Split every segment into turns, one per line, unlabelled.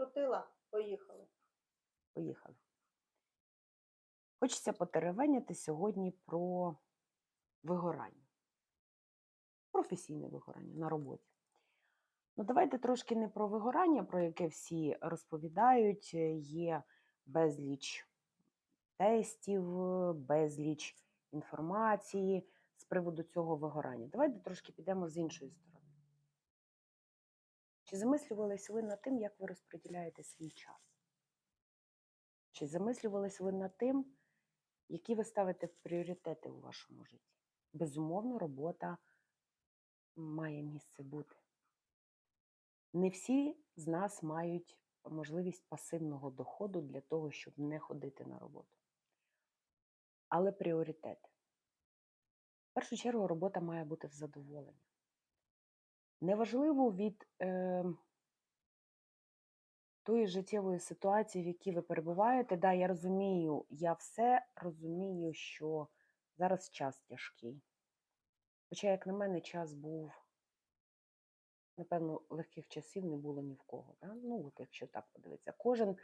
покрутила, поїхали.
Поїхали. Хочеться потеревеняти сьогодні про вигорання. Професійне вигорання на роботі. Ну, давайте трошки не про вигорання, про яке всі розповідають. Є безліч тестів, безліч інформації з приводу цього вигорання. Давайте трошки підемо з іншої сторони. Чи замислювались ви над тим, як ви розподіляєте свій час? Чи замислювались ви над тим, які ви ставите пріоритети у вашому житті? Безумовно, робота має місце бути. Не всі з нас мають можливість пасивного доходу для того, щоб не ходити на роботу. Але пріоритети. В першу чергу робота має бути в задоволенні. Неважливо від е, тої життєвої ситуації, в якій ви перебуваєте. Да, я розумію, я все розумію, що зараз час тяжкий. Хоча, як на мене, час був, напевно, легких часів не було ні в кого. Да? Ну, от якщо так подивитися, кожен,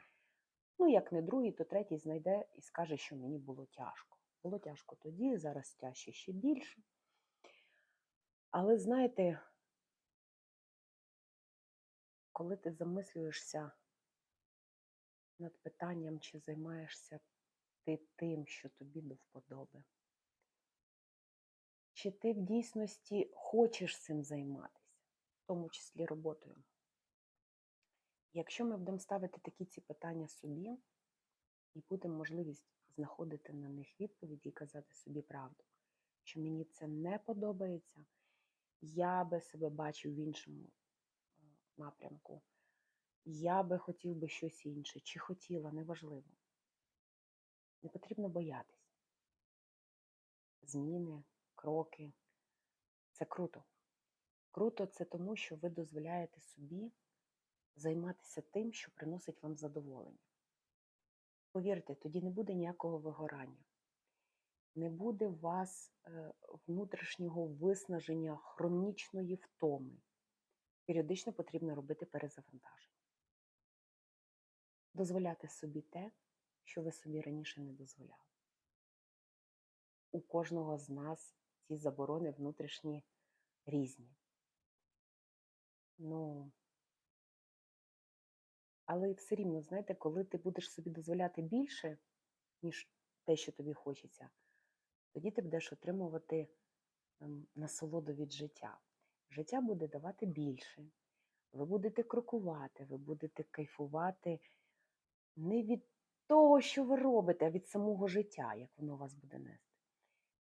ну як не другий, то третій знайде і скаже, що мені було тяжко. Було тяжко тоді, зараз тяжче ще більше. Але знаєте, коли ти замислюєшся над питанням, чи займаєшся ти тим, що тобі до вподоби, чи ти в дійсності хочеш цим займатися, в тому числі роботою. Якщо ми будемо ставити такі ці питання собі і будемо можливість знаходити на них відповіді і казати собі правду, що мені це не подобається, я би себе бачив в іншому напрямку. Я би хотів би щось інше, чи хотіла, неважливо. Не потрібно боятись. Зміни, кроки. Це круто. Круто це тому, що ви дозволяєте собі займатися тим, що приносить вам задоволення. Повірте, тоді не буде ніякого вигорання, не буде у вас е, внутрішнього виснаження хронічної втоми. Періодично потрібно робити перезавантаження. Дозволяти собі те, що ви собі раніше не дозволяли. У кожного з нас ці заборони внутрішні різні. Ну, але все рівно, знаєте, коли ти будеш собі дозволяти більше, ніж те, що тобі хочеться, тоді ти будеш отримувати ем, насолоду від життя. Життя буде давати більше. Ви будете крокувати, ви будете кайфувати не від того, що ви робите, а від самого життя, як воно вас буде нести.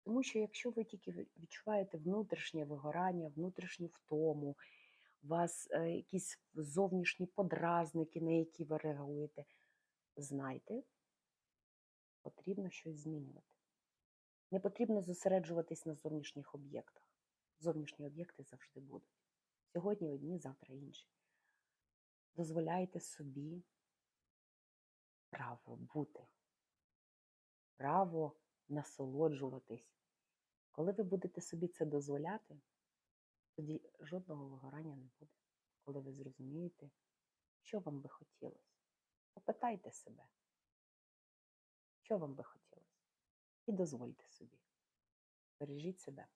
Тому що якщо ви тільки відчуваєте внутрішнє вигорання, внутрішню втому, у вас е, якісь зовнішні подразники, на які ви реагуєте, знайте, потрібно щось змінювати. Не потрібно зосереджуватись на зовнішніх об'єктах. Зовнішні об'єкти завжди будуть. Сьогодні одні, завтра інші. Дозволяйте собі право бути, право насолоджуватись. Коли ви будете собі це дозволяти, тоді жодного вигорання не буде, коли ви зрозумієте, що вам би хотілося. Попитайте себе, що вам би хотілося, і дозвольте собі. Бережіть себе.